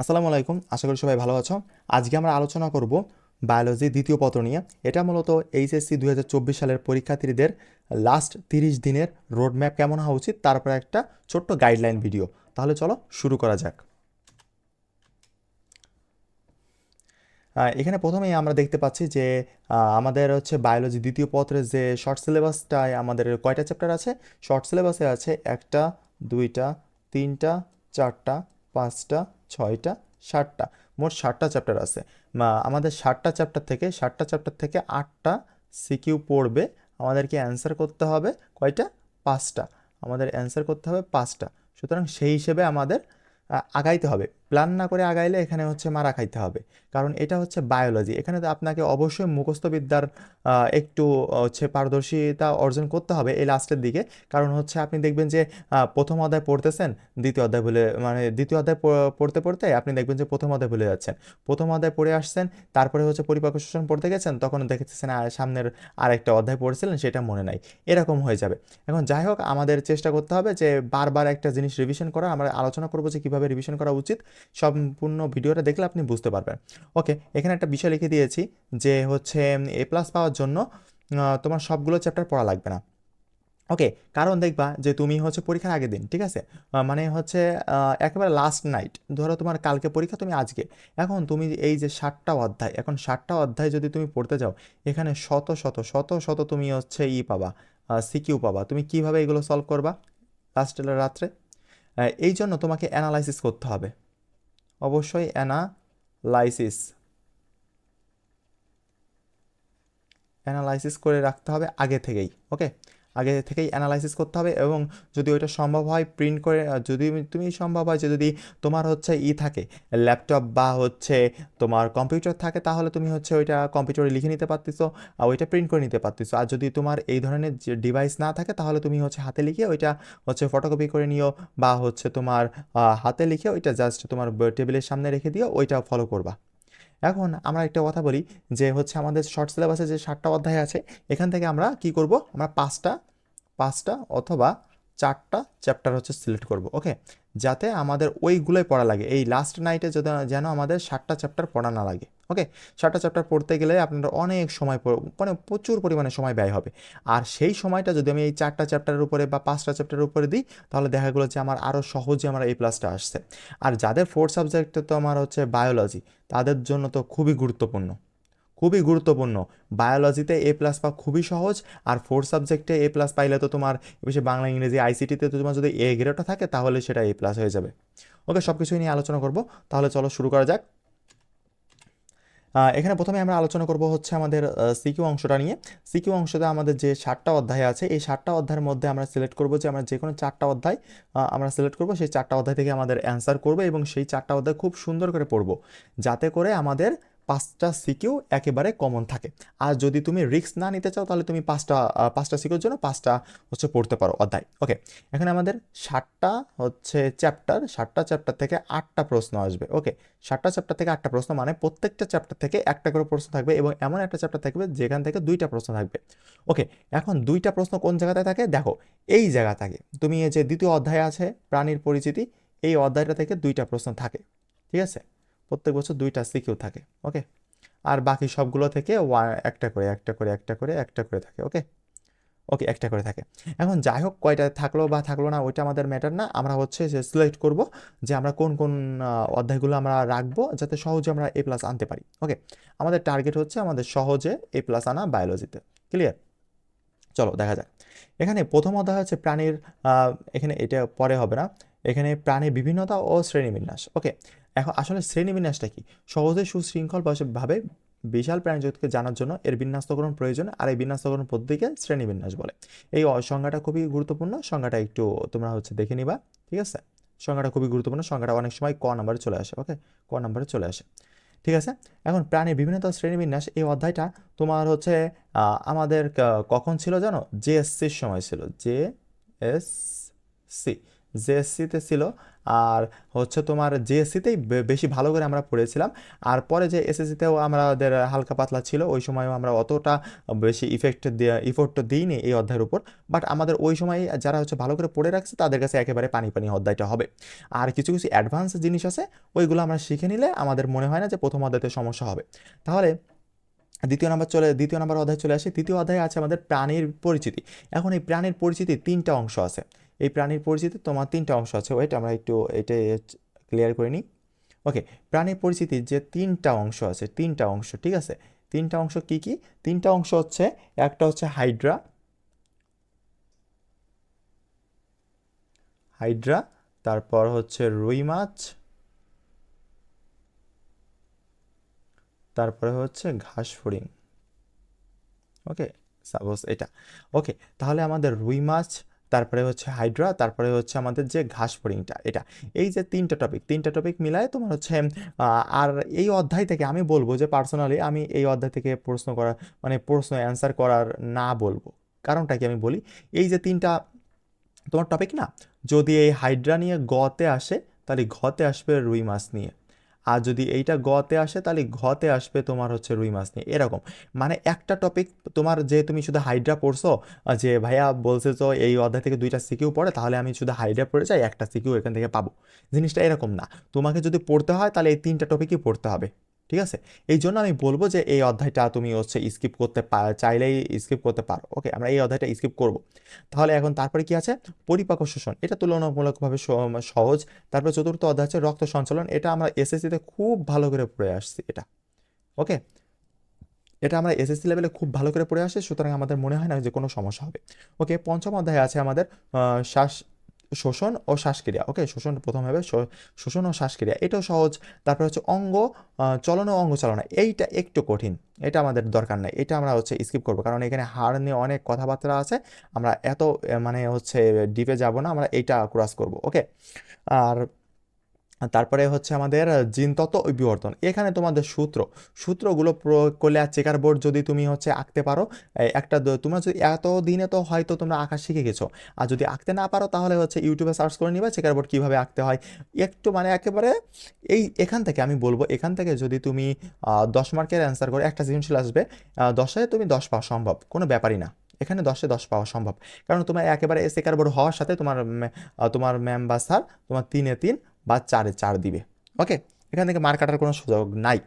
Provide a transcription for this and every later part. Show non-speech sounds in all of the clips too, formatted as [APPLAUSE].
আসসালামু আলাইকুম, আশা করি সবাই ভালো আছো। আজকে আমরা আলোচনা করব বায়োলজি দ্বিতীয় পত্র নিয়ে। এটা মূলত এইচএসসি দুই হাজার চব্বিশ সালের পরীক্ষার্থীদের লাস্ট তিরিশ দিনের রোড ম্যাপ কেমন হওয়া উচিত, তারপরে একটা ছোট্ট গাইডলাইন ভিডিও তাহলে চলো শুরু করা যাক। এখানে প্রথমেই আমরা দেখতে পাচ্ছি যে আমাদের হচ্ছে বায়োলজি দ্বিতীয় পত্রের যে শর্ট সিলেবাসটায় আমাদের কয়টা চ্যাপ্টার আছে? শর্ট সিলেবাসে আছে একটা, দুইটা, তিনটা, চারটা, পাঁচটা ছয়টা, সাতটা, মোট ষাটটা চ্যাপ্টার আছে। আমাদের ষাটটা চ্যাপ্টার থেকে ষাটটা চ্যাপ্টার থেকে আটটা সিকিউ পড়বে, আমাদেরকে অ্যান্সার করতে হবে কয়টা? পাঁচটা। আমাদের অ্যান্সার করতে হবে পাঁচটা। সুতরাং সেই হিসেবে আমাদের আগাইতে হবে। প্ল্যান না করে আগাইলে এখানে হচ্ছে মারা খাইতে হবে। কারণ এটা হচ্ছে বায়োলজি। এখানে তো আপনাকে অবশ্যই মুখস্থ বিদ্যার আহ, একটু হচ্ছে পারদর্শিতা অর্জন করতে হবে এই লাস্টের দিকে। কারণ হচ্ছে আপনি দেখবেন যে প্রথম অধ্যায় পড়তেছেন দ্বিতীয় অধ্যায় ভুলে মানে দ্বিতীয় অধ্যায় পড়তে পড়তে আপনি দেখবেন যে প্রথম অধ্যায় ভুলে যাচ্ছেন। প্রথম অধ্যায় পড়ে আসছেন তারপরে হচ্ছে পরিপাক শোষণ পড়তে গেছেন তখন দেখতেছেন আর সামনের আরেকটা অধ্যায় পড়ছিলেন সেটা মনে নাই। এরকম হয়ে যাবে। এখন যাই হোক আমাদের চেষ্টা করতে হবে যে বারবার একটা জিনিস রিভিশন করা আমরা আলোচনা করব যে কীভাবে রিভিশন করা উচিত, সম্পূর্ণ ভিডিওটা দেখলে আপনি বুঝতে পারবেন। ওকে এখানে একটা বিষয় লিখে দিয়েছি যে হচ্ছে, এ প্লাস পাওয়ার জন্য তোমার সবগুলো চ্যাপ্টার পড়া লাগবে না। ওকে কারণ দেখবা যে তুমি হচ্ছে পরীক্ষার আগের দিন, ঠিক আছে? মানে হচ্ছে একেবারে লাস্ট নাইট ধরো তোমার কালকে পরীক্ষা, তুমি আজকে। এখন তুমি এই যে ষাটটা অধ্যায়, এখন ষাটটা অধ্যায় যদি তুমি পড়তে যাও, এখানে শত শত শত শত তুমি হচ্ছে ই পাবা সিকিউ পাবা। তুমি কীভাবে এগুলো সলভ করবা? লাস্টের রাত্রে? এই জন্য তোমাকে অ্যানালাইসিস করতে হবে। অবশ্যই অ্যানালাইসিস অ্যানালাইসিস করে রাখতে হবে আগে থেকেই ওকে আগে থেকেই অ্যানালাইসিস করতে হবে এবং যদি ওইটা সম্ভব হয় প্রিন্ট করে যদি তুমি সম্ভব হয় যে যদি তোমার হচ্ছে ই থাকে ল্যাপটপ বা হচ্ছে তোমার কম্পিউটার থাকে, তাহলে তুমি হচ্ছে ওইটা কম্পিউটারে লিখে নিতে পারতেছো, আর ওইটা প্রিন্ট করে নিতে পারতেছো। আর যদি তোমার এই ধরনের ডিভাইস না থাকে, তাহলে তুমি হচ্ছে হাতে লিখে ওইটা হচ্ছে ফটোকপি করে নিও, বা হচ্ছে তোমার হাতে লিখে ওইটা জাস্ট তোমার টেবিলের সামনে রেখে দিও ওইটা ফলো করবা। এখন আমরা একটা কথা বলি যে হচ্ছে আমাদের শর্ট সিলেবাসে যে সাতটা অধ্যায় আছে, এখান থেকে আমরা কি করব? আমরা পাঁচটা পাঁচটা অথবা চারটা চ্যাপ্টার হচ্ছে সিলেক্ট করব ওকে যাতে আমাদের ওইগুলোই পড়া লাগে। এই লাস্ট নাইটে যেন আমাদের সাতটা চ্যাপ্টার পড়া না লাগে। ওকে সাতটা চ্যাপ্টার পড়তে গেলে আপনার অনেক সময় মানে প্রচুর পরিমাণে সময় ব্যয় হবে। আর সেই সময়টা যদি আমি এই চারটা চ্যাপ্টারের উপরে বা পাঁচটা চ্যাপ্টারের উপরে দিই, তাহলে দেখা গেলো যে আমার আরও সহজে আমার এই প্লাসটা আসছে। আর যাদের ফোর্থ সাবজেক্টে তো আমার হচ্ছে বায়োলজি তাদের জন্য তো খুবই গুরুত্বপূর্ণ। খুবই গুরুত্বপূর্ণ। বায়োলজিতে এ প্লাস পাওয়া খুবই সহজ, আর ফোর্থ সাবজেক্টে এ প্লাস পাইলে তো তোমার বেশি বাংলা, ইংরেজি আইসিটিতে তো তোমার যদি এ গ্রেডটা থাকে, তাহলে সেটা এ প্লাস হয়ে যাবে। ওকে সব কিছুই নিয়ে আলোচনা করব। তাহলে চলো শুরু করা যাক। এখানে প্রথমে আমরা আলোচনা করব হচ্ছে আমাদের সিকিউ অংশটা নিয়ে। সিকিউ অংশতে আমাদের যে সাতটা অধ্যায় আছে, এই সাতটা অধ্যায়ের মধ্যে আমরা সিলেক্ট করব যে আমরা যে কোনো চারটা অধ্যায় আমরা সিলেক্ট করব। সেই চারটা অধ্যায় থেকে আমাদের অ্যান্সার করব এবং সেই চারটা অধ্যায় খুব সুন্দর করে পড়ব। যাতে করে আমাদের পাঁচটা সিকিউ একেবারে কমন থাকে। আর যদি তুমি রিস্ক না নিতে চাও, তাহলে তুমি পাঁচটা পাঁচটা সিকিউর জন্য পাঁচটা হচ্ছে পড়তে পারো অধ্যায়। ওকে এখানে আমাদের ষাটটা হচ্ছে চ্যাপ্টার ষাটটা চ্যাপ্টার থেকে আটটা প্রশ্ন আসবে। ওকে ষাটটা চ্যাপ্টার থেকে আটটা প্রশ্ন মানে প্রত্যেকটা চ্যাপ্টার থেকে একটা করে প্রশ্ন থাকবে এবং এমন একটা চ্যাপ্টার থাকবে যেখান থেকে দুইটা প্রশ্ন থাকবে। ওকে এখন দুইটা প্রশ্ন কোন জায়গাতে থাকে? দেখো, এই জায়গা থাকে। তুমি এই যে দ্বিতীয় অধ্যায় আছে, প্রাণীর পরিচিতি, এই অধ্যায়টা থেকে দুইটা প্রশ্ন থাকে। ঠিক আছে? প্রত্যেক বছর দুইটা সিকিউ থাকে, ওকে? আর বাকি সবগুলো থেকে একটা করে একটা করে একটা করে একটা করে থাকে, ওকে? ওকে, একটা করে থাকে। এখন যাই হোক, কয়টা থাকল বা থাকল না, ওইটা আমাদের ম্যাটার না। আমরা হচ্ছে যে সিলেক্ট করব যে আমরা কোন কোন অধ্যায়গুলো আমরা রাখব যাতে সহজে আমরা এ প্লাস আনতে পারি, ওকে? আমাদের টার্গেট হচ্ছে আমাদের সহজে এ প্লাস আনা বায়োলজিতে ক্লিয়ার চলো দেখা যাক। এখানে প্রথম অধ্যায় হচ্ছে প্রাণীর এখানে এটা পরে হবে না। এখানে প্রাণীর বিভিন্নতা ও শ্রেণীবিন্যাস। ওকে, এখন আসলে শ্রেণীবিন্যাসটা কি? সহজে সুশৃঙ্খল ভাবে বিশাল প্রাণীজগৎকে জানার জন্য এর বিন্যাস্তকরণ প্রয়োজন আর এই বিন্যাস্তকরণ পদ্ধতিকে শ্রেণীবিন্যাস বলে। এই সংজ্ঞাটা খুবই গুরুত্বপূর্ণ। সংজ্ঞাটা একটু তোমরা হচ্ছে দেখে নিবা, ঠিক আছে? সংজ্ঞাটা খুবই গুরুত্বপূর্ণ। সংজ্ঞাটা অনেক সময় ক নাম্বারে চলে আসে, ওকে? ক নাম্বারে চলে আসে। ঠিক আছে? এখন প্রাণীর বিভিন্নতা শ্রেণীবিন্যাস, এই অধ্যায়টা তোমার হচ্ছে আমাদের কখন ছিল জানো? জেএসসির সময় ছিল। J S C. জেএসসিতে ছিল, আর হচ্ছে তোমার জেএসসিতেই বেশি ভালো করে আমরা পড়েছিলাম। আর পরে যে এসএসসিতেও আমাদের হালকা পাতলা ছিল, ওই সময়ও আমরা অতটা বেশি ইফেক্ট ইফোর্ট দিইনি এই অধ্যায়ের উপর। বাট আমাদের ওই সময় যারা হচ্ছে ভালো করে পড়ে রাখছে, তাদের কাছে একেবারে পানি পানি অধ্যায়টা হবে। আর কিছু কিছু অ্যাডভান্স জিনিস আছে, ওইগুলো আমরা শিখে নিলে আমাদের মনে হয় না যে প্রথম অধ্যায়তে সমস্যা হবে। তাহলে দ্বিতীয় নাম্বার চলে, দ্বিতীয় নাম্বার অধ্যায় চলে আসে। তৃতীয় অধ্যায়ে আছে আমাদের প্রাণীর পরিচিতি। এখন এই প্রাণীর পরিচিতি তিনটা অংশ আছে। এই প্রাণীর পরিচিতি তোমার তিনটা অংশ আছে। ওয়েট আমরা একটু এটা ক্লিয়ার করে নিই। ওকে প্রাণীর পরিচিতির যে তিনটা অংশ আছে, তিনটা অংশ, ঠিক আছে? তিনটা অংশ কি কি? তিনটা অংশ হচ্ছে, একটা হচ্ছে হাইড্রা। হাইড্রা, তারপর হচ্ছে রুই মাছ। তারপরে হচ্ছে ঘাস ফড়িং। ওকে সাপোজ এটা। ওকে তাহলে আমাদের রুই মাছ তারপরে হচ্ছে হাইড্রা তারপরে হচ্ছে আমাদের যে ঘাস ফড়িংটা এটা। এই যে তিনটা টপিক তিনটা টপিক মিলায় তোমার হচ্ছে আর এই অধ্যায় থেকে আমি বলব যে পার্সোনালি আমি এই অধ্যায় থেকে প্রশ্ন করা মানে প্রশ্ন অ্যান্সার করার না বলব। কারণটা কি আমি বলি? এই যে তিনটা, তোমার টপিক না? যদি এই হাইড্রা নিয়ে গতে আসে, তাহলে ঘতে আসবে রুই মাছ নিয়ে। আর যদি এইটা গতে আসে, তাহলে ঘতে আসবে তোমার হচ্ছে রুই মাছ নিয়ে। এরকম। মানে একটা টপিক তোমার যে তুমি শুধু হাইড্রা পড়ছো যে ভাইয়া বলছে তো এই অধ্যায় থেকে দুইটা সিকিউ পড়ে, তাহলে আমি শুধু হাইড্রা পড়ে যাই, একটা সিকিউ এখান থেকে পাবো। জিনিসটা এরকম না। তোমাকে যদি পড়তে হয়, তাহলে এই তিনটা টপিকই পড়তে হবে। ঠিক আছে? এই জন্য আমি বলব যে এই অধ্যায়টা তুমি হচ্ছে স্কিপ করতে চাইলেই স্কিপ করতে পারো। ওকে আমরা এই অধ্যায়টা স্কিপ করব। তাহলে এখন তারপরে কি আছে? পরিপাক শোষণ, এটা তুলনামূলকভাবে সহজ। তারপরে চতুর্থ অধ্যায় আছে রক্ত সঞ্চালন, এটা আমরা এসএসসিতে খুব ভালো করে পড়ে আসছি এটা। ওকে এটা আমরা এসএসসি লেভেলে খুব ভালো করে পড়ে আসে সুতরাং আমাদের মনে হয় না যে কোনো সমস্যা হবে। ওকে পঞ্চম অধ্যায় আছে আমাদের শ্বাস শোষণ ও শ্বাসক্রিয়া। ওকে, শোষণ প্রথম হবে শোষণ ও শ্বাসক্রিয়া। এটাও সহজ। তারপরে হচ্ছে অঙ্গ চলন ও অঙ্গ চালনা। এইটা একটু কঠিন। এটা আমাদের দরকার নাই। এটা আমরা হচ্ছে স্কিপ করব। কারণ এখানে হাড় নিয়ে অনেক কথাবার্তা আছে। আমরা এত মানে হচ্ছে ডিপে যাব না। আমরা এইটা ক্রস করব। ওকে? আর তারপরে হচ্ছে আমাদের জিনতত্ত্ব বিবর্তন। এখানে তোমাদের সূত্র, সূত্রগুলো প্রয়োগ করলে আর চেকার বোর্ড যদি তুমি হচ্ছে আঁকতে পারো একটা তোমরা যদি এত দিনে তো হয়তো তোমরা আঁকা শিখে গেছো। আর যদি আঁকতে না পারো তাহলে হচ্ছে ইউটিউবে সার্চ করে নিবা, চেকার বোর্ড কীভাবে আঁকতে হয়। একটু মানে একেবারে এই এখান থেকে আমি বলব, এখান থেকে যদি তুমি দশ মার্কের অ্যান্সার করে একটা সৃজনশীল আসবে দশে তুমি দশ পাওয়া সম্ভব, কোনো ব্যাপারই না। এখানে দশে দশ পাওয়া সম্ভব। কারণ তোমার একেবারে চেকার বোর্ড হওয়ার সাথে তোমার তোমার ম্যাম বা স্যার তোমার তিনে তিন বা চারে চার দিবে। ওকে এখান থেকে মার কাটার কোনো সুযোগ নাই।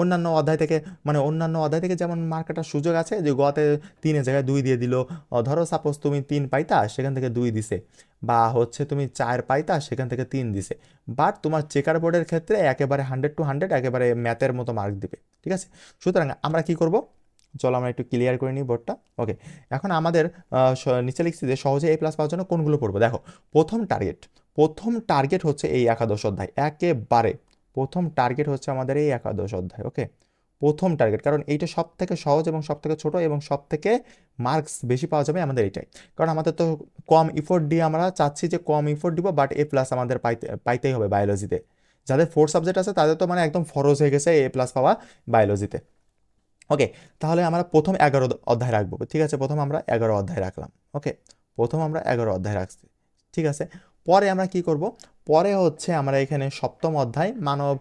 অন্যান্য অধ্যায় থেকে মানে অন্যান্য অধ্যায় থেকে যেমন মার কাটার সুযোগ আছে, যে গতে তিনের জায়গায় দুই দিয়ে দিল ধরো সাপোজ তুমি তিন পাইতা, সেখান থেকে দুই দিছে। বা হচ্ছে তুমি চার পাইতা, সেখান থেকে তিন দিছে। বাট তোমার চেকার বোর্ডের ক্ষেত্রে একেবারে হান্ড্রেড টু হান্ড্রেড একেবারে ম্যাথের মতো মার্ক দিবে। ঠিক আছে? সুতরাং আমরা কি করব? চলো আমরা একটু ক্লিয়ার করে নিই বোর্ডটা ওকে এখন আমাদের নিচে লিখছি যে সহজে এ প্লাস পাওয়ার জন্য কোনগুলো পড়ব? দেখো, প্রথম টার্গেট প্রথম টার্গেট হচ্ছে এই একাদশ অধ্যায়, একেবারে প্রথম টার্গেট হচ্ছে আমাদের এই একাদশ অধ্যায় ওকে প্রথম টার্গেট কারণ এইটা সব থেকে সহজ এবং সব থেকে ছোটো এবং সব থেকে মার্কস বেশি পাওয়া যাবে আমাদের এইটাই। কারণ আমাদের তো কম ইফোর্ট দিয়ে আমরা চাচ্ছি যে কম ইফোর্ট দিব বাট এ প্লাস আমাদের পাইতে, পাইতেই হবে বায়োলজিতে যাদের ফোর সাবজেক্ট আছে, তাদের তো মানে একদম ফরজ হয়ে গেছে এ প্লাস পাওয়া বায়োলজিতে ওকে তাহলে আমরা প্রথম এগারো অধ্যায় রাখব। ঠিক আছে? প্রথম আমরা এগারো অধ্যায় রাখলাম। ওকে প্রথম আমরা এগারো অধ্যায় রাখছি। ঠিক আছে? পরে আমরা কি করব? পরে হচ্ছে আমরা এখানে সপ্তম অধ্যায়, মানব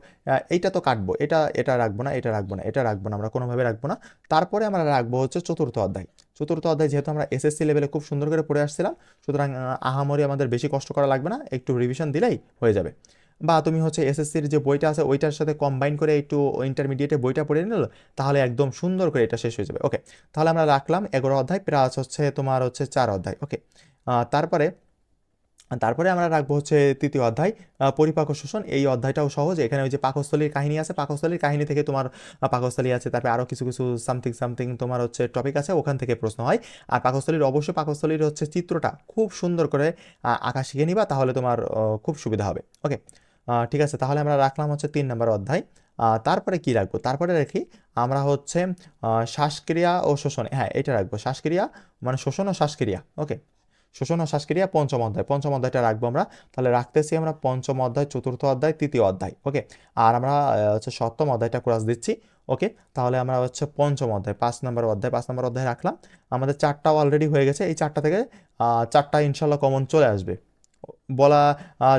এইটা তো কাটবো। এটা এটা রাখব না, এটা রাখব না, এটা রাখব না, আমরা কোনোভাবে রাখব না। তারপরে আমরা রাখব হচ্ছে চতুর্থ অধ্যায়। চতুর্থ অধ্যায় যেহেতু আমরা এসএসসি লেভেলে খুব সুন্দর করে পড়ে আসছিলাম, সুতরাং আহামরি আমাদের বেশি কষ্ট করা লাগবে না, একটু রিভিশন দিলেই হয়ে যাবে। বা তুমি হচ্ছে এসএসসির যে বইটা আছে, ওইটার সাথে কম্বাইন করে একটু ইন্টারমিডিয়েটে বইটা পড়ে নিল, তাহলে একদম সুন্দর করে এটা শেষ হয়ে যাবে। ওকে তাহলে আমরা রাখলাম এগারো অধ্যায়, প্লাস হচ্ছে তোমার হচ্ছে চার অধ্যায়। ওকে তারপরে তারপরে আমরা রাখব হচ্ছে তৃতীয় অধ্যায় পরিপাক শোষণ। এই অধ্যায়টাও সহজ, এখানে ওই যে পাকস্থলীর কাহিনী আছে, পাকস্থলীর কাহিনী থেকে তোমার পাকস্থলী আছে, তারপরে আরও কিছু কিছু সামথিং সামথিং তোমার হচ্ছে টপিক আছে, ওখান থেকে প্রশ্ন হয়। আর পাকস্থলীর, অবশ্যই পাকস্থলীর হচ্ছে চিত্রটা খুব সুন্দর করে আঁকা শিখে নিবা, তাহলে তোমার খুব সুবিধা হবে। ওকে ঠিক আছে, তাহলে আমরা রাখলাম হচ্ছে তিন নম্বর অধ্যায়। তারপরে কি রাখব? তারপরে রাখি আমরা হচ্ছে শ্বাসক্রিয়া ও শোষণ। হ্যাঁ এটা রাখব। শ্বাসক্রিয়া মানে শোষণ ও শ্বাসক্রিয়া, ওকে? শোষণ ও শ্বাসক্রিয়া পঞ্চম অধ্যায়। পঞ্চম অধ্যায়টা রাখব আমরা। তাহলে রাখতেছি আমরা পঞ্চম অধ্যায়, চতুর্থ অধ্যায়, তৃতীয় অধ্যায়, ওকে? আর আমরা হচ্ছে সপ্তম অধ্যায়টা ক্রস দিচ্ছি, ওকে? তাহলে আমরা হচ্ছে পঞ্চম অধ্যায়, পাঁচ নম্বর অধ্যায়, পাঁচ নম্বর অধ্যায় রাখলাম। আমাদের চারটাও অলরেডি হয়ে গেছে। এই চারটা থেকে চারটা ইনশাল্লাহ কমন চলে আসবে। বলা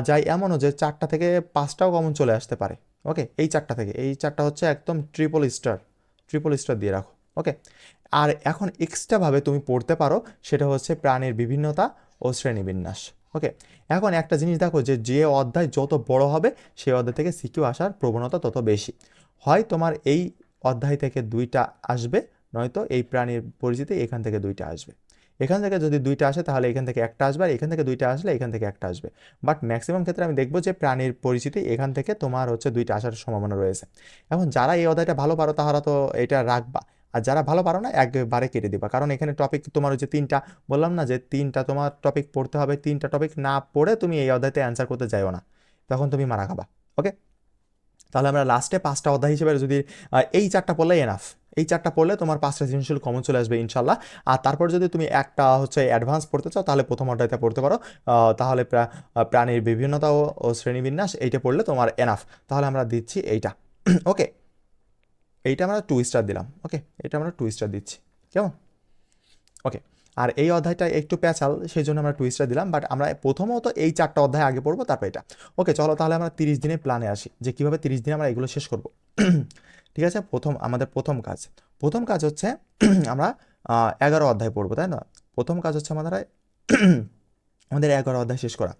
যায় এমনও যে চারটা থেকে পাঁচটাও কমন চলে আসতে পারে। ওকে এই চারটা থেকে। এই চারটা হচ্ছে একদম ট্রিপল স্টার ট্রিপল স্টার দিয়ে রাখো। ওকে আর এখন এক্সট্রাভাবে তুমি পড়তে পারো, সেটা হচ্ছে প্রাণীর বিভিন্নতা ও শ্রেণীবিন্যাস। ওকে এখন একটা জিনিস দেখো যে যে অধ্যায় যত বড় হবে, সেই অধ্যায় থেকে সিকিউ আসার প্রবণতা তত বেশি। হয় তোমার এই অধ্যায় থেকে দুইটা আসবে, নয়তো এই প্রাণীর পরিচিতি এখান থেকে দুইটা আসবে। এখান থেকে যদি দুইটা আসে, তাহলে এখান থেকে একটা আসবে, আর এখান থেকে দুইটা আসলে এখান থেকে একটা আসবে। বাট ম্যাক্সিমাম ক্ষেত্রে আমি দেখব যে প্রাণীর পরিচিতি এখান থেকে তোমার হচ্ছে দুইটা আসার সম্ভাবনা রয়েছে। এখন যারা এই অধ্যায়টা ভালো পারো তারা তো এটা রাখবা। আর যারা ভালো পারো না, একবারে কেটে দিবা। কারণ এখানে টপিক তোমার হচ্ছে তিনটা। বললাম না যে তিনটা তোমার টপিক পড়তে হবে, তিনটা টপিক না পড়ে তুমি এই অধ্যায়তে অ্যান্সার করতে যাইও না। তখন তুমি মারা খাবা। ওকে তাহলে আমরা লাস্টে পাঁচটা অধ্যায় হিসেবে যদি এই চারটা পড়লে এনাফ এই চারটা পড়লে তোমার পাঁচটা সৃজনশীল কমন চলে আসবে ইনশাল্লাহ আর তারপর যদি তুমি একটা হচ্ছে অ্যাডভান্স পড়তে চাও, তাহলে প্রথম অর্ডারতে পড়তে পারো। তাহলে প্রা- প্রাণীর বিভিন্নতা ও শ্রেণীবিন্যাস, এইটা পড়লে তোমার এনাফ তাহলে আমরা দিচ্ছি এইটা। [CLEARS THROAT] ওকে এইটা আমরা টু স্টার দিলাম। ওকে এটা আমরা টু স্টার দিচ্ছি। কেমন? ওকে আর এই অধ্যায়টা একটু প্যাচাল সেই জন্য আমরা টুইস্টটা দিলাম বাট আমরা প্রথমত এই চারটা অধ্যায় আগে পড়ব, তারপর এটা। ওকে চলো তাহলে আমরা তিরিশ দিনের প্ল্যানে আসি, যে কীভাবে তিরিশ দিনে আমরা এগুলো শেষ করব। [CLEARS THROAT] ঠিক আছে? প্রথম, আমাদের প্রথম কাজ। প্রথম কাজ হচ্ছে, [CLEARS THROAT] আমরা এগারো অধ্যায় পড়ব, তাই না? প্রথম কাজ হচ্ছে আমাদের আমাদের এগারো অধ্যায় শেষ করা।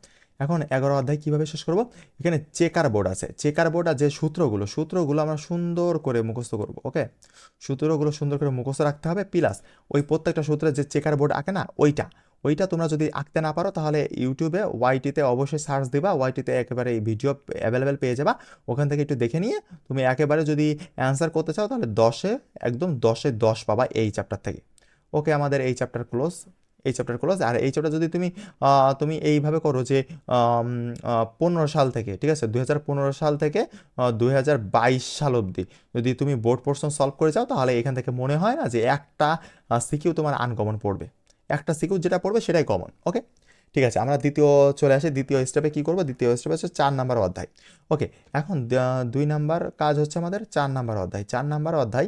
এখন এগারো অধ্যায় কীভাবে শেষ করব? এখানে চেকার বোর্ড আছে। চেকার বোর্ড আর যে সূত্রগুলো সূত্রগুলো আমরা সুন্দর করে মুখস্থ করব, ওকে? সূত্রগুলো সুন্দর করে মুখস্থ রাখতে হবে, প্লাস ওই প্রত্যেকটা সূত্রের যে চেকার বোর্ড আঁকে না, ওইটা। ওইটা তোমরা যদি আঁকতে না পারো, তাহলে ইউটিউবে ওয়াইটিতে অবশ্যই সার্চ দিবা, ওয়াইটিতে একেবারে এই ভিডিও অ্যাভেলেবেল পেয়ে যাবা। ওখান থেকে একটু দেখে নিয়ে তুমি একেবারে যদি অ্যান্সার করতে চাও, তাহলে দশে, একদম দশে দশ পাবা এই চ্যাপ্টার থেকে। ওকে, আমাদের এই চ্যাপ্টার ক্লোজ। এই চ্যাপ্টার ক্লোজ আর এই চ্যাপ্টার যদি তুমি তুমি এইভাবে করো যে পনেরো সাল থেকে, ঠিক আছে? দুই হাজার পনেরো সাল থেকে দুই হাজার বাইশ সাল অবধি যদি তুমি বোর্ড পোর্শন সলভ করে যাও, তাহলে এখান থেকে মনে হয় না যে একটা সিকিউ তোমার আনকমন পড়বে। একটা সিকিউ যেটা পড়বে সেটাই কমন ওকে ঠিক আছে, আমরা দ্বিতীয় চলে আসি, দ্বিতীয় স্টেপে কী করব? দ্বিতীয় স্টেপে হচ্ছে চার নাম্বার অধ্যায় ওকে এখন দুই নাম্বার কাজ হচ্ছে আমাদের চার নাম্বার অধ্যায়। চার নাম্বার অধ্যায়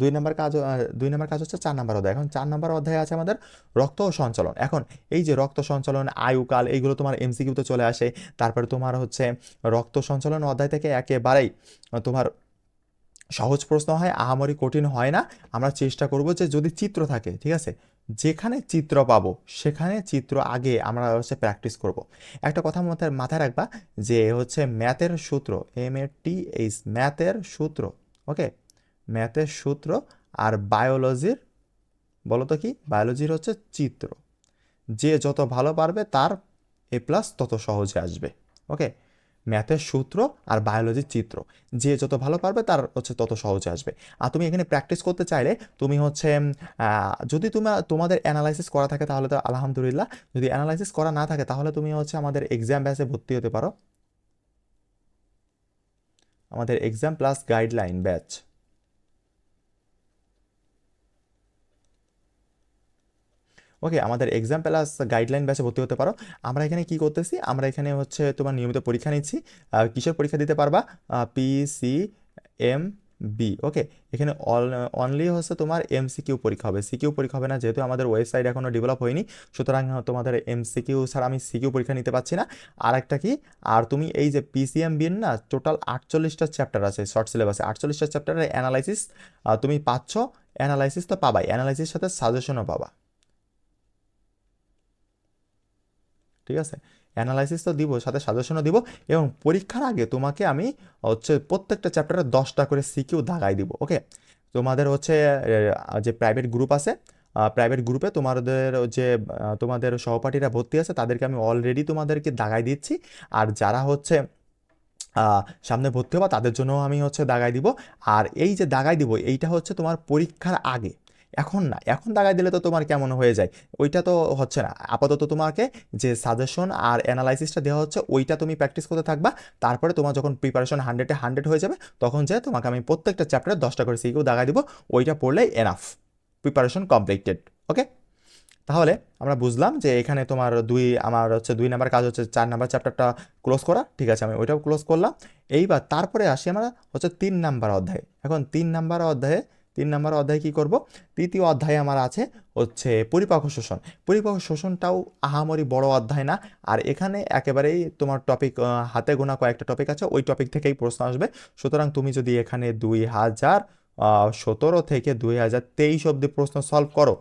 দুই নম্বর কাজ দুই নম্বর কাজ হচ্ছে চার নম্বর অধ্যায়। এখন চার নম্বর অধ্যায় আছে আমাদের রক্ত সঞ্চালন। এখন এই যে রক্ত সঞ্চালন আয়ুকাল এইগুলো তোমার এমসিকিউতে চলে আসে। তারপরে তোমার হচ্ছে রক্ত সঞ্চালন অধ্যায় থেকে একেবারেই তোমার সহজ প্রশ্ন হয়, আহামরি কঠিন হয় না। আমরা চেষ্টা করব যে যদি চিত্র থাকে, ঠিক আছে? যেখানে চিত্র পাবো, সেখানে চিত্র আগে আমরা হচ্ছে প্র্যাকটিস করব। একটা কথা মাথায় মাথায় রাখবা যে হচ্ছে ম্যাথের সূত্র এম এ টি এইচ ম্যাথের সূত্র ওকে ম্যাথের সূত্র আর বায়োলজির বলো তো কি? বায়োলজির হচ্ছে চিত্র। যে যত ভালো পারবে, তার এ প্লাস তত সহজে আসবে। ওকে ম্যাথের সূত্র আর বায়োলজির চিত্র। যে যত ভালো পারবে, তার হচ্ছে তত সহজে আসবে। আর তুমি এখানে প্র্যাকটিস করতে চাইলে, তুমি হচ্ছে যদি তোমার তোমাদের অ্যানালাইসিস করা থাকে, তাহলে তো আলহামদুলিল্লাহ, যদি অ্যানালাইসিস করা না থাকে, তাহলে তুমি হচ্ছে আমাদের এক্সাম ব্যাচে ভর্তি হতে পারো। আমাদের exam plus guideline batch okay আমাদের এক্সাম প্লাস গাইডলাইন ব্যাচে ভর্তি হতে পারো। আমরা এখানে কি করতেছি? আমরা এখানে হচ্ছে তোমার নিয়মিত পরীক্ষা নিচ্ছি। কিসের পরীক্ষা দিতে পারবা? P C M B okay এখানে অল অনলি হচ্ছে তোমার এম এমসিকিউ পরীক্ষা হবে। সিকিউ পরীক্ষা হবে না, যেহেতু আমাদের ওয়েবসাইট এখনও ডেভেলপ হয়নি, সুতরাং তোমাদের এমসিকিউ ছাড়া আমি সিকিউ পরীক্ষা নিতে পারছি না। আর একটা কি? আর তুমি এই যে পিসিএম বির না টোটাল আটচল্লিশটা চ্যাপ্টার আছে শর্ট সিলেবাসে আটচল্লিশটা চ্যাপ্টারের অ্যানালাইসিস তুমি পাচ্ছ অ্যানালাইসিস তো পাবাই। অ্যানালাইসিস সাথে সাজেশনও পাবা। ঠিক আছে? অ্যানালাইসিস তো দিব, সাথে সাজেশনও দিব এবং পরীক্ষার আগে তোমাকে আমি হচ্ছে প্রত্যেকটা চ্যাপ্টারে দশটা করে সিকিউ দাগাই দিব ওকে তোমাদের হচ্ছে যে প্রাইভেট গ্রুপ আছে প্রাইভেট গ্রুপে তোমাদের যে তোমাদের সহপাঠীরা ভর্তি আছে, তাদেরকে আমি অলরেডি তোমাদেরকে দাগাই দিচ্ছি। আর যারা হচ্ছে সামনে ভর্তি হবা, তাদের জন্য আমি হচ্ছে দাগাই দিব। আর এই যে দাগাই দিব, এইটা হচ্ছে তোমার পরীক্ষার আগে। এখন না, এখন দাগাই দিলে তো তোমার কেমন হয়ে যায়? ওইটা তো হচ্ছে না। আপাতত তোমাকে যে সাজেশন আর অ্যানালাইসিসটা দেওয়া হচ্ছে, ওইটা তুমি প্র্যাকটিস করতে থাকবা। তারপরে তোমার যখন প্রিপারেশন হান্ড্রেডে হান্ড্রেড হয়ে যাবে, তখন যে তোমাকে আমি প্রত্যেকটা চ্যাপ্টারে দশটা করে সিকিউ দাগাই দিব, ওইটা পড়লেই এনাফ প্রিপারেশন কমপ্লিটেড ওকে তাহলে আমরা বুঝলাম যে এখানে তোমার দুই, আমার হচ্ছে দুই নাম্বার কাজ হচ্ছে চার নাম্বার চ্যাপ্টারটা ক্লোজ করা, ঠিক আছে, আমি ওইটাও ক্লোজ করলাম। এইবার তারপরে আসি আমরা হচ্ছে তিন নাম্বার অধ্যায়ে। এখন তিন নাম্বার অধ্যায়ে তিন নাম্বার অধ্যায় কি করব? তৃতীয় অধ্যায়ে আমার আছে হচ্ছে পরিপাক শোষণ। পরিপাক শোষণটাও আহামরি বড় অধ্যায় না। আর এখানে একেবারেই তোমার টপিক হাতে গোনা কয়েকটা টপিক আছে, ওই টপিক থেকেই প্রশ্ন আসবে। সুতরাং তুমি যদি এখানে দুই হাজার সতেরো থেকে দুই হাজার তেইশ অব্দি প্রশ্ন সলভ করো,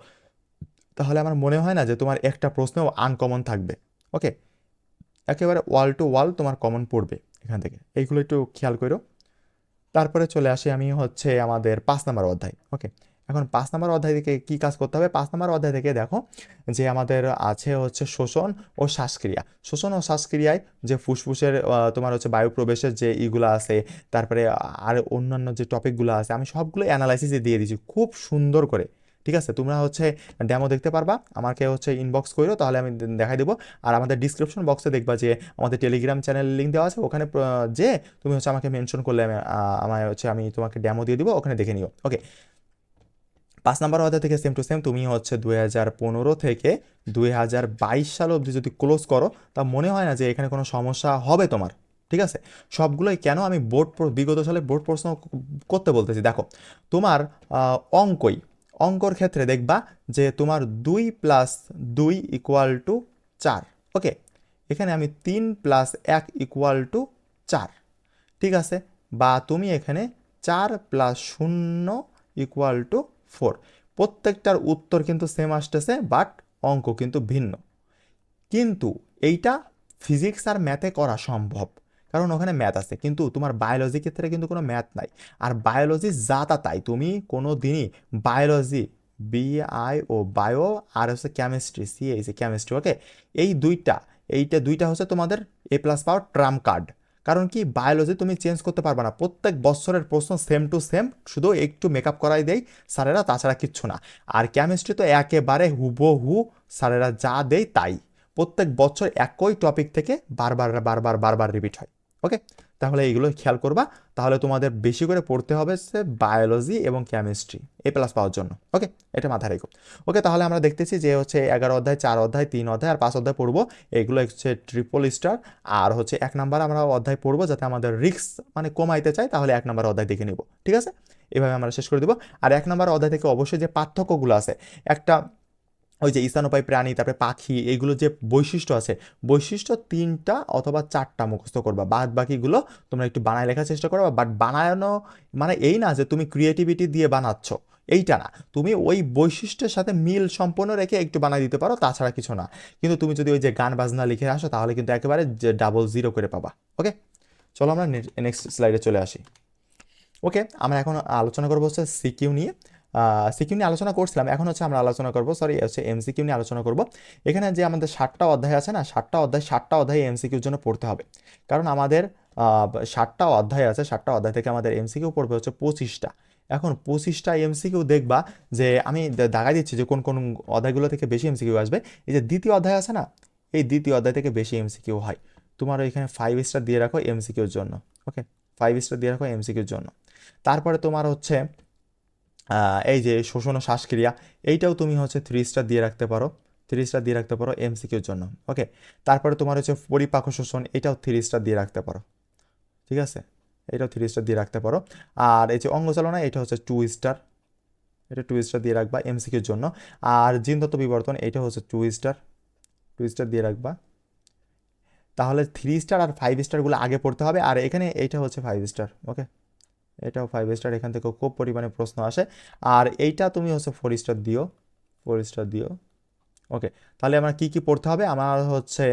তাহলে আমার মনে হয় না যে তোমার একটা প্রশ্নও আনকমন থাকবে। ওকে একেবারে ওয়াল টু ওয়াল তোমার কমন পড়বে এখান থেকে। এইগুলো একটু খেয়াল করো তারপরে চলে আসি আমি হচ্ছে আমাদের পাঁচ নাম্বার অধ্যায় ওকে এখন পাঁচ নাম্বার অধ্যায় থেকে কী কাজ করতে হবে? পাঁচ নাম্বার অধ্যায় থেকে দেখো যে আমাদের আছে হচ্ছে শোষণ ও শ্বাসক্রিয়া। শোষণ ও শ্বাসক্রিয়ায় যে ফুসফুসের তোমার হচ্ছে বায়ু প্রবেশের যে ইগুলো আছে, তারপরে আর অন্যান্য যে টপিকগুলো আছে, আমি সবগুলো অ্যানালাইসিসে দিয়ে দিয়েছি, খুব সুন্দর করে। ঠিক আছে? তোমরা হচ্ছে ডেমো দেখতে পারবা। আমাকে হচ্ছে ইনবক্স করো তাহলে আমি দেখাই দেবো। আর আমাদের ডিসক্রিপশন বক্সে দেখবা যে আমাদের টেলিগ্রাম চ্যানেল লিঙ্ক দেওয়া আছে। ওখানে যে তুমি হচ্ছে আমাকে মেনশন করলে আমি আমায় হচ্ছে আমি তোমাকে ডেমো দিয়ে দিব, ওখানে দেখে নিও। ওকে পাঁচ নাম্বার অধ্যায় থেকে সেম টু সেম তুমি হচ্ছে দুই হাজার পনেরো থেকে দুই হাজার বাইশ সাল অবধি যদি ক্লোজ করো, তা মনে হয় না যে এখানে কোনো সমস্যা হবে তোমার। ঠিক আছে? সবগুলোই কেন আমি বোর্ড বিগত সালে বোর্ড প্রশ্ন করতে বলতেছি? দেখো, তোমার অঙ্কই অঙ্কর ক্ষেত্রে দেখবা যে তোমার দুই প্লাস দুই ইকুয়াল টু চার। ওকে এখানে আমি তিন প্লাস এক ইকুয়াল টু চার। ঠিক আছে? বা তুমি এখানে চার প্লাস শূন্য ইকুয়াল টু ফোর প্রত্যেকটার উত্তর কিন্তু সেম আসতেছে বাট অঙ্ক কিন্তু ভিন্ন। কিন্তু এইটা ফিজিক্স আর ম্যাথে করা সম্ভব। কারণ ওখানে ম্যাথ আছে। কিন্তু তোমার বায়োলজি ক্ষেত্রে কিন্তু কোনো ম্যাথ নাই। আর বায়োলজি যা তা তাই। তুমি কোনো দিনই biology B I O bio আর হচ্ছে কেমিস্ট্রি সি এইসি কেমিস্ট্রি ওকে এই দুইটা, এইটা দুইটা হচ্ছে তোমাদের A plus power trump card কারণ কি? বায়োলজি তুমি চেঞ্জ করতে পারবে না। প্রত্যেক বছরের প্রশ্ন সেম টু সেম শুধু একটু মেকআপ করাই দেয় স্যারেরা, তাছাড়া কিচ্ছু না। আর কেমিস্ট্রি তো একেবারে হুবহু স্যারেরা যা দেয় তাই। প্রত্যেক বছর একই টপিক থেকে বারবার বারবার বারবার রিপিট হয়। ওকে তাহলে এইগুলো খেয়াল করবা। তাহলে তোমাদের বেশি করে পড়তে হবে সে বায়োলজি এবং কেমিস্ট্রি এ প্লাস পাওয়ার জন্য। ওকে এটা মাথায় রেখো। ওকে তাহলে আমরা দেখতেছি যে হচ্ছে এগারো অধ্যায়, চার অধ্যায়, তিন অধ্যায় আর পাঁচ অধ্যায় পড়ব। এগুলো হচ্ছে ট্রিপল স্টার আর হচ্ছে এক নাম্বার আমরা অধ্যায় পড়ব যাতে আমাদের রিক্স মানে কমাইতে চাই তাহলে এক নাম্বার অধ্যায় দেখে নিব। ঠিক আছে? এভাবে আমরা শেষ করে দেবো। আর এক নাম্বার অধ্যায় থেকে অবশ্যই যে পার্থক্যগুলো আছে, একটা ওই যে ইস্তানোপায় প্রাণী, তারপরে পাখি এগুলো যে বৈশিষ্ট্য আছে, বৈশিষ্ট্য তিনটা অথবা চারটা মুখস্থ করবা। বাদ বাকিগুলো তোমরা একটু বানায় লেখার চেষ্টা করো বাট বানানো মানে এই না যে তুমি ক্রিয়েটিভিটি দিয়ে বানাচ্ছ, এইটা না। তুমি ওই বৈশিষ্ট্যের সাথে মিল সম্পন্ন রেখে একটু বানাই দিতে পারো, তাছাড়া কিছু না। কিন্তু তুমি যদি ওই যে গান বাজনা লিখে আসো, তাহলে কিন্তু একেবারে যে ডাবল জিরো করে পাবা ওকে চলো আমরা নেক্সট স্লাইডে চলে আসি। ওকে আমরা এখন আলোচনা করব হচ্ছে সিকিউ নিয়ে। সিকিউ নিয়ে আলোচনা করছিলাম, এখন হচ্ছে আমরা আলোচনা করব সরি হচ্ছে এমসিকিউ নিয়ে আলোচনা করব। এখানে যে আমাদের ষাটটা অধ্যায় আছে না ষাটটা অধ্যায় ষাটটা অধ্যায় এমসিকিউর জন্য পড়তে হবে। কারণ আমাদের ষাটটা অধ্যায় আছে ষাটটা অধ্যায় থেকে আমাদের এমসিকিউ পড়বে হচ্ছে পঁচিশটা। এখন পঁচিশটা এমসিকিউ দেখবা যে আমি দেখা দিচ্ছি যে কোন কোন অধ্যায়গুলো থেকে বেশি এমসিকিউ আসবে। এই যে দ্বিতীয় অধ্যায় আছে না, এই দ্বিতীয় অধ্যায় থেকে বেশি এমসিকিউ হয়। তোমার এখানে ফাইভ স্টার দিয়ে রাখো এমসিকিউর জন্য ওকে ফাইভ স্টার দিয়ে রাখো এমসিকিউর জন্য। তারপরে তোমার হচ্ছে এই যে শোষণ ও শ্বাসক্রিয়া, এইটাও তুমি হচ্ছে থ্রি স্টার দিয়ে রাখতে পারো। থ্রি স্টার দিয়ে রাখতে পারো এমসিকিউর জন্য ওকে তারপরে তোমার হচ্ছে পরিপাক শোষণ, এটাও থ্রি স্টার দিয়ে রাখতে পারো, ঠিক আছে? এটাও থ্রি স্টার দিয়ে রাখতে পারো। আর এই যে অঙ্গচালনা এটা হচ্ছে টু স্টার এটা টু স্টার দিয়ে রাখবা এমসিকিউর জন্য। আর জিনতত্ত্ব বিবর্তন, এটা হচ্ছে টু স্টার টু স্টার দিয়ে রাখবা। তাহলে থ্রি স্টার আর ফাইভ স্টারগুলো আগে পড়তে হবে, আর এখানে এইটা হচ্ছে ফাইভ স্টার ওকে এটাও ফাইভ স্টার এখান থেকে খুব পরিমাণে প্রশ্ন আসে। আর এইটা তুমি হচ্ছে ফোর স্টার দিও ফোর স্টার দিও। ওকে তাহলে আমরা কি কি পড়তে হবে? আমার হচ্ছে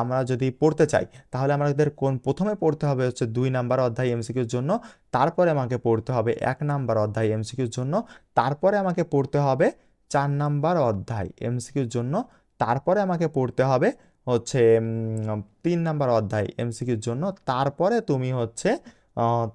আমরা যদি পড়তে চাই, তাহলে আমাদের কোন প্রথমে পড়তে হবে হচ্ছে দুই নাম্বার অধ্যায় এমসিকিউর জন্য, তারপরে আমাকে পড়তে হবে এক নাম্বার অধ্যায় এমসিকিউর জন্য, তারপরে আমাকে পড়তে হবে চার নাম্বার অধ্যায় এমসিকিউর জন্য, তারপরে আমাকে পড়তে হবে হচ্ছে তিন নাম্বার অধ্যায় এমসিকিউর জন্য, তারপরে তুমি হচ্ছে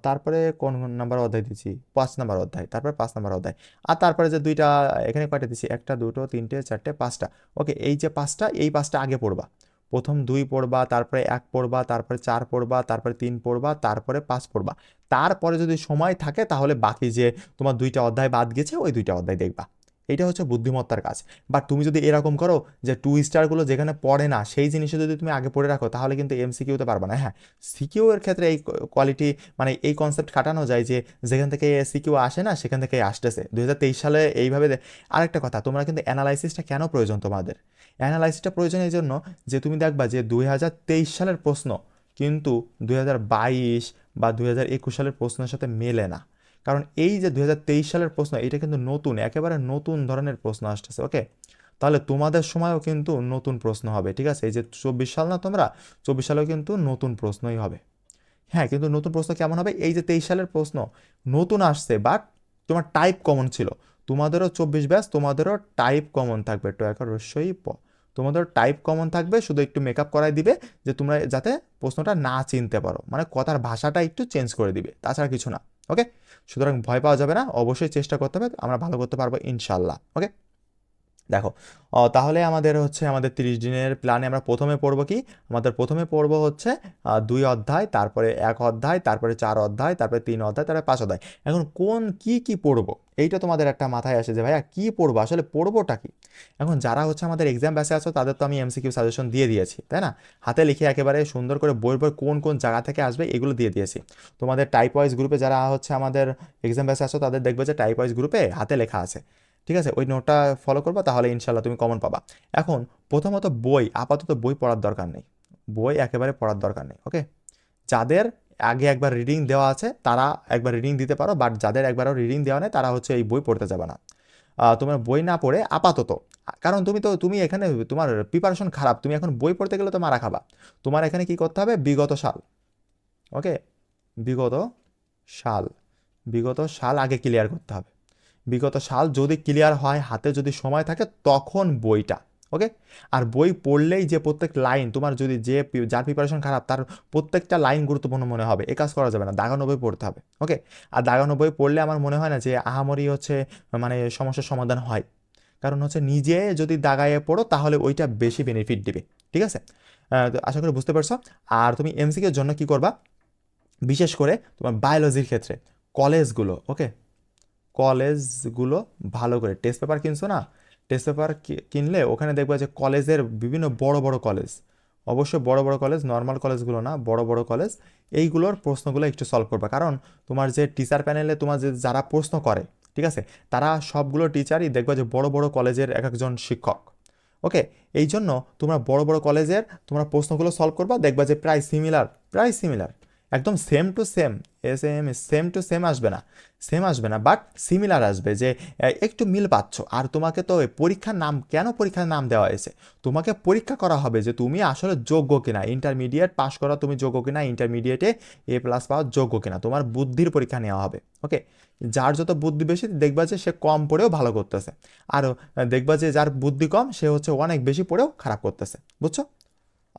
তারপরে কোন নাম্বার অধ্যায় দিচ্ছি পাঁচ নাম্বার অধ্যায়। তারপরে পাঁচ নাম্বার অধ্যায়। আর তারপরে যে দুইটা, এখানে কয়টা দিচ্ছি একটা, দুটো, তিনটে, চারটে, পাঁচটা। ওকে, এই যে পাঁচটা, এই পাঁচটা আগে পড়বা। প্রথম দুই পড়বা, তারপরে এক পড়বা, তারপরে চার পড়বা, তারপরে তিন পড়বা, তারপরে পাঁচ পড়বা। তারপরে যদি সময় থাকে, তাহলে বাকি যে তোমার দুইটা অধ্যায় বাদ গেছে, ওই দুইটা অধ্যায় দেখবা। এটা হচ্ছে বুদ্ধিমত্তার কাজ। বাট তুমি যদি এরকম করো যে টু স্টারগুলো যেখানে পড়ে না, সেই জিনিসে যদি তুমি আগে পড়ে রাখো, তাহলে কিন্তু এমসিকিউতে পারবে না। হ্যাঁ সিকিউ এর ক্ষেত্রে এই কোয়ালিটি মানে এই কনসেপ্ট খাটানো যায় যে যেখান থেকে সিকিউ আসে না, সেখান থেকে আসতেছে। দুই হাজার তেইশ সালে এইভাবে আরেকটা কথা, তোমরা কিন্তু অ্যানালাইসিসটা কেন প্রয়োজন তোমাদের? অ্যানালাইসিসটা প্রয়োজন এই জন্য যে তুমি দেখবা যে দুই হাজার তেইশ সালের প্রশ্ন কিন্তু দুই হাজার বাইশ বা দুই হাজার একুশ সালের প্রশ্নের সাথে মেলে না। কারণ এই যে দু হাজার তেইশ সালের প্রশ্ন এটা কিন্তু নতুন, একেবারে নতুন ধরনের প্রশ্ন আসতেছে ওকে তাহলে তোমাদের সময়ও কিন্তু নতুন প্রশ্ন হবে, ঠিক আছে? এই যে চব্বিশ সাল না তোমরা, চব্বিশ সালেও কিন্তু নতুন প্রশ্নই হবে। হ্যাঁ কিন্তু নতুন প্রশ্ন কেমন হবে? এই যে তেইশ সালের প্রশ্ন, নতুন আসছে বাট তোমার টাইপ কমন ছিল। তোমাদেরও চব্বিশ ব্যাস তোমাদেরও টাইপ কমন থাকবে তো এখন রস্যই প। তোমাদের টাইপ কমন থাকবে, শুধু একটু মেকআপ করাই দিবে, যে তোমরা যাতে প্রশ্নটা না চিনতে পারো। মানে কথার ভাষাটা একটু চেঞ্জ করে দিবে, তাছাড়া কিছু না ওকে সুতরাং ভয় পাওয়া যাবে না। অবশ্যই চেষ্টা করতে হবে, আমরা ভালো করতে পারব ইনশাল্লাহ। ওকে দেখো তাহলে আমাদের হচ্ছে আমাদের তিরিশ দিনের প্ল্যানে আমরা প্রথমে পড়ব কি? আমাদের প্রথমে পড়ব হচ্ছে দুই অধ্যায়, তারপরে এক অধ্যায়, তারপরে চার অধ্যায়, তারপরে তিন অধ্যায়, তারপরে পাঁচ অধ্যায়। এখন কোন কি কি পড়ব? এইটা তোমাদের একটা মাথায় আসে যে, ভাইয়া, কী পড়ব? আসলে পড়বোটা কি? এখন যারা হচ্ছে আমাদের এক্সাম ব্যাসে আছো, তাদের তো আমি এমসিকিউ সাজেশন দিয়ে দিয়েছি, তাই না? হাতে লিখে একেবারে সুন্দর করে বই বই কোন কোন জায়গা থেকে আসবে এগুলো দিয়ে দিয়েছি। তোমাদের টাইপ ওয়াইজ গ্রুপে যারা হচ্ছে আমাদের এক্সাম ব্যাসে আছো, তাদের দেখবে যে টাইপ ওয়াইজ গ্রুপে হাতে লেখা আছে। ঠিক আছে? ওই নোটটা ফলো করবা, তাহলে ইনশাল্লাহ তুমি কমন পাবা। এখন প্রথমত বই, আপাতত বই পড়ার দরকার নেই। বই একেবারে পড়ার দরকার নেই ওকে যাদের আগে একবার রিডিং দেওয়া আছে, তারা একবার রিডিং দিতে পারো বাট যাদের একবারও রিডিং দেওয়া নেই, তারা হচ্ছে এই বই পড়তে যাবে না। তোমার বই না পড়ে আপাতত, কারণ তুমি তো, তুমি এখানে তোমার প্রিপারেশন খারাপ, তুমি এখন বই পড়তে গেলে তো মারা খাবা। তোমার এখানে কি করতে হবে? বিগত সাল ওকে বিগত সাল বিগত সাল আগে ক্লিয়ার করতে হবে। বিগত সাল যদি ক্লিয়ার হয়, হাতে যদি সময় থাকে, তখন বইটা, ওকে? আর বই পড়লেই যে প্রত্যেক লাইন, তোমার যদি যে যার প্রিপারেশন খারাপ, তার প্রত্যেকটা লাইন গুরুত্বপূর্ণ মনে হবে। এ কাজ করা যাবে না, দাগানো বই পড়তে হবে, ওকে? আর দাগানো বই পড়লে আমার মনে হয় না যে আহামরি হচ্ছে মানে সমস্যার সমাধান হয়। কারণ হচ্ছে নিজে যদি দাগায়ে পড়ো, তাহলে ওইটা বেশি বেনিফিট দিবে, ঠিক আছে? তো আশা করি বুঝতে পারছ? আর তুমি এমসিকের জন্য কি করবা? বিশেষ করে তোমার বায়োলজির ক্ষেত্রে কলেজগুলো ওকে? কলেজগুলো ভালো করে টেস্ট পেপার কিনছো না? টেস্ট পেপার কিনলে ওখানে দেখবে যে কলেজের বিভিন্ন বড় বড় কলেজ, অবশ্যই বড় বড় কলেজ নর্মাল কলেজগুলো না, বড় বড় কলেজ, এইগুলোর প্রশ্নগুলো একটু সলভ করবে। কারণ তোমার যে টিচার প্যানেলে তোমার যে, যারা প্রশ্ন করে, ঠিক আছে? তারা সবগুলো টিচারই দেখবে যে বড় বড় কলেজের এক একজন শিক্ষক। ওকে এই জন্য তোমরা বড় বড় কলেজের তোমরা প্রশ্নগুলো সলভ করবা, দেখবা যে প্রায় সিমিলার প্রায় সিমিলার একদম same to same S M same to same আসবে না। সেম আসবে না বাট সিমিলার আসবে যে একটু মিল পাচ্ছ। আর তোমাকে তো পরীক্ষার নাম, কেন পরীক্ষার নাম দেওয়া হয়েছে? তোমাকে পরীক্ষা করা হবে যে তুমি আসলে যোগ্য কিনা। ইন্টারমিডিয়েট পাস করা তুমি যোগ্য কিনা ইন্টারমিডিয়েটে এ প্লাস পাওয়ার যোগ্য কিনা। তোমার বুদ্ধির পরীক্ষা নেওয়া হবে ওকে যার যত বুদ্ধি বেশি, দেখবা যে সে কম পড়েও ভালো করতেছে। আর দেখবা যে যার বুদ্ধি কম, সে হচ্ছে অনেক বেশি পড়েও খারাপ করতেছে। বুঝছ?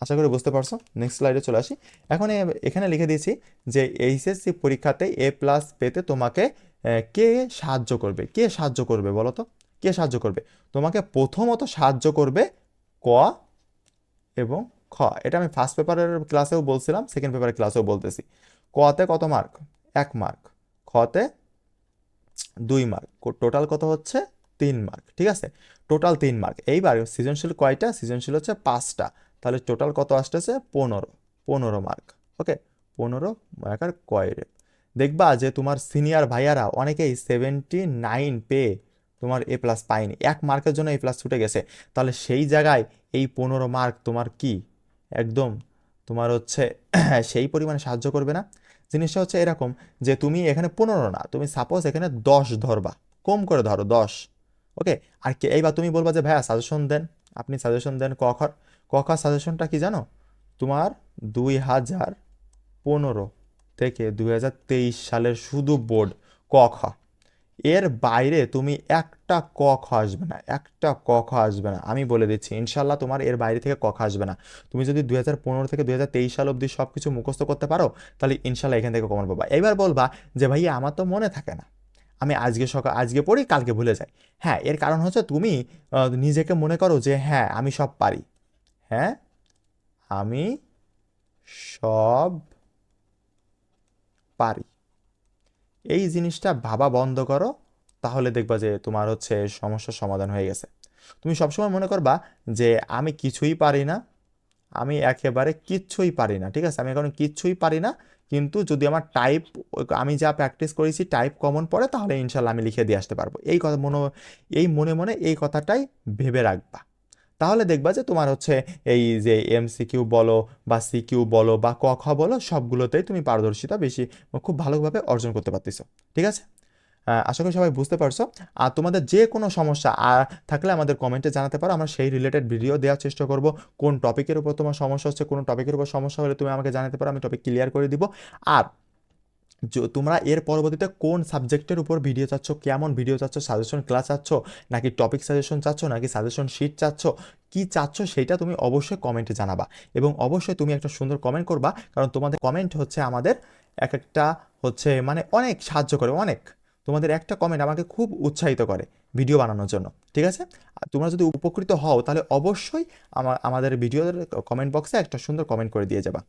আশা করি বুঝতে পারছ। নেক্সট স্লাইডে চলে আসি। এখন এখানে লিখে দিয়েছি যে এইচএসসি পরীক্ষাতে এ প্লাস পেতে তোমাকে কে সাহায্য করবে? কে সাহায্য করবে বলো তো? কে সাহায্য করবে? তোমাকে প্রথমত সাহায্য করবে ক এবং খ। এটা আমি ফার্স্ট পেপারের ক্লাসেও বলছিলাম সেকেন্ড পেপারের ক্লাসেও বলতেছি। কতে কত মার্ক এক মার্ক খতে দুই মার্ক টোটাল কত হচ্ছে? তিন মার্ক ঠিক আছে? টোটাল তিন মার্ক এইবার সৃজনশীল কয়টা? সৃজনশীল হচ্ছে পাঁচটা। তাহলে টোটাল কত আসতেছে? পনেরো। পনেরো মার্ক ওকে পনেরো মার্কার কয়রে। দেখবা যে তোমার সিনিয়র ভাইয়ারা অনেকেই সেভেন্টি নাইন পেয়ে তোমার এ প্লাস পায়নি। এক মার্কের জন্য এ প্লাস ছুটে গেছে। তাহলে সেই জায়গায় এই পনেরো মার্ক তোমার কি? একদম তোমার হচ্ছে [CLEARS THROAT] সেই পরিমাণে সাহায্য করবে না। জিনিসটা হচ্ছে এরকম যে তুমি এখানে পনেরো না, তুমি সাপোজ এখানে দশ ধরবা। কম করে ধরো, দশ ওকে আর কে, এইবার তুমি বলবা যে, ভাইয়া সাজেশন দেন। আপনি সাজেশন দেন ক খর ক খর সাজেশনটা কি জানো? তোমার দুই হাজার পনেরো থেকে দুই হাজার তেইশ সালের শুধু বোর্ড ক খ এর বাইরে তুমি একটা ক খ আসবে না, একটা ক খ আসবে না। আমি বলে দিচ্ছি ইনশাল্লাহ তোমার এর বাইরে থেকে ক খ আসবে না। তুমি যদি দুই হাজার পনেরো থেকে দুই হাজার তেইশ সাল অবধি সব কিছু মুখস্থ করতে পারো, তাহলে ইনশাল্লাহ এখান থেকে কমন পাবা। এবার বলবা যে, ভাইয়া, আমার তো মনে থাকে না। আমি আজকে সকাল, আজকে পড়ি, কালকে ভুলে যাই। হ্যাঁ এর কারণ হচ্ছে তুমি নিজেকে মনে করো যে হ্যাঁ আমি সব পারি। হ্যাঁ? আমি সব পারি। এই জিনিসটা ভাবা বন্ধ করো, তাহলে দেখবা যে তোমার হচ্ছে সমস্যার সমাধান হয়ে গেছে। তুমি সবসময় মনে করবা যে আমি কিছুই পারি না, আমি একেবারে কিচ্ছুই পারি না, ঠিক আছে? আমি এখন কিচ্ছুই পারি না, কিন্তু যদি আমার টাইপ আমি যা প্র্যাকটিস করেছি টাইপ কমন পড়ে, তাহলে ইনশাল্লাহ আমি লিখে দিয়ে আসতে পারব। এই কথা মনে, এই মনে মনে এই কথাটাই ভেবে রাখবা। তাহলে দেখবা যে তোমার হচ্ছে এই যে এমসিকিউ বলো বা সিকিউ বলো বা ক, খ বলো সবগুলোতেই তুমি পারদর্শিতা বেশি খুব ভালোভাবে অর্জন করতে পারতেছো। ঠিক আছে? আশা করি সবাই বুঝতে পারছ। আর তোমাদের যে কোনো সমস্যা আর থাকলে আমাদের কমেন্টে জানাতে পারো। আমরা সেই রিলেটেড ভিডিও দেওয়ার চেষ্টা করব। কোন টপিকের উপর তোমার সমস্যা হচ্ছে, কোন টপিকের উপর সমস্যা হলে তুমি আমাকে জানাতে পারো। আমি টপিক ক্লিয়ার করে দিব। আর তোমরা এর পরবর্তীতে কোন সাবজেক্টের উপর ভিডিও চাচ্ছ, কেমন ভিডিও চাচ্ছ সাজেশন ক্লাস চাচ্ছ, নাকি টপিক সাজেশন চাচ্ছ, নাকি সাজেশন শিট চাচ্ছ, কি চাচ্ছ সেটা তুমি অবশ্যই কমেন্টে জানাবা। এবং অবশ্যই তুমি একটা সুন্দর কমেন্ট করবা, কারণ তোমাদের কমেন্ট হচ্ছে আমাদের এক একটা হচ্ছে মানে অনেক সাহায্য করে, অনেক। তোমাদের একটা কমেন্ট আমাকে খুব উৎসাহিত করে ভিডিও বানানোর জন্য, ঠিক আছে? তোমরা যদি উপকৃত হও, তাহলে অবশ্যই আমা- আমাদের ভিডিওর কমেন্ট বক্সে একটা সুন্দর কমেন্ট করে দিয়ে যাবা।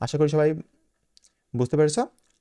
আশা করি সবাই বুঝতে পেরেছ?